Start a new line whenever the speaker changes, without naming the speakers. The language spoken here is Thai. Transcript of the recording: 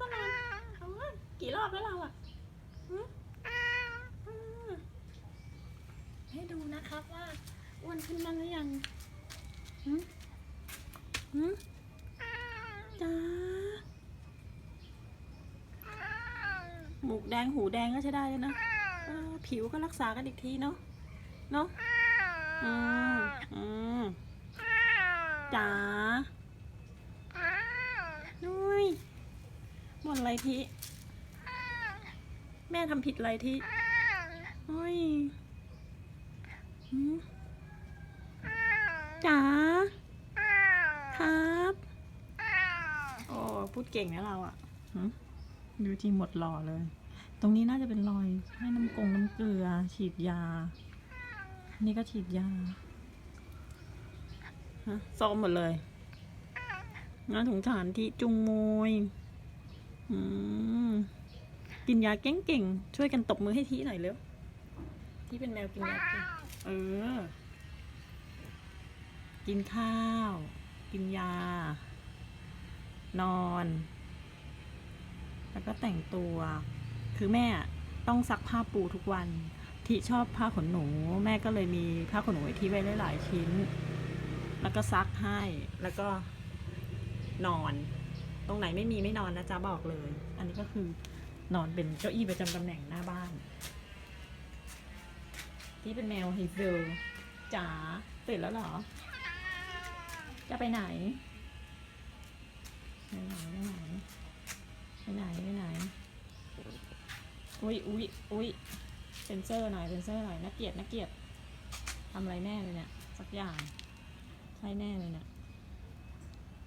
ก็นอนกี่รอบแล้วเราอะให้ดูนะครับว่าอ้วนขึ้นมาหรือยังหืมหืมจ้าหมูกแดงหูแดงก็ใช้ได้แล้วนะผิวก็รักษากันอีกทีเนาะ เนาะ อืม อืมจ้า หมดไรที่แม่ทำผิดอะไรที่โอ้ยจ๋าครับ โอ้พูดเก่งนะเราอะดูทีหมดหล่อเลย ตรงนี้น่าจะเป็นรอยให้น้ำกงน้ำเกลือ ฉีดยา นี่ก็ฉีดยาฮะซ้อมหมดเลยงานถุงฐานที่จุงมวย กินยาเก่งๆ ช่วยกันตบมือให้ทีหน่อยเร็ว ที่เป็นแมวกินยาเก่ง เออ กินข้าว กินยา นอน แล้วก็แต่งตัว คือแม่ต้องซักผ้าปูทุกวันที่ชอบผ้าขนหนู แม่ก็เลยมีผ้าขนหนูที่ไว้หลายๆชิ้น แล้วก็ซักให้ แล้วก็นอน ตรงไหนไม่มีไม่นอนนะจ๊ะบอกเลย อันนี้ก็คือนอนเป็นเก้าอี้ประจำตำแหน่งหน้าบ้าน ที่เป็นแมวไฮเซลจ๋าตื่นแล้วเหรอ จะไปไหนไปไหนไปไหนไปไหนไปไหนอุ้ยอุ้ยอุ้ยเซนเซอร์หน่อยเซนเซอร์หน่อยนักเกียรตินักเกียรติทำอะไรแน่เลยเนี่ยสักอย่างใช่แน่เลยเนี่ย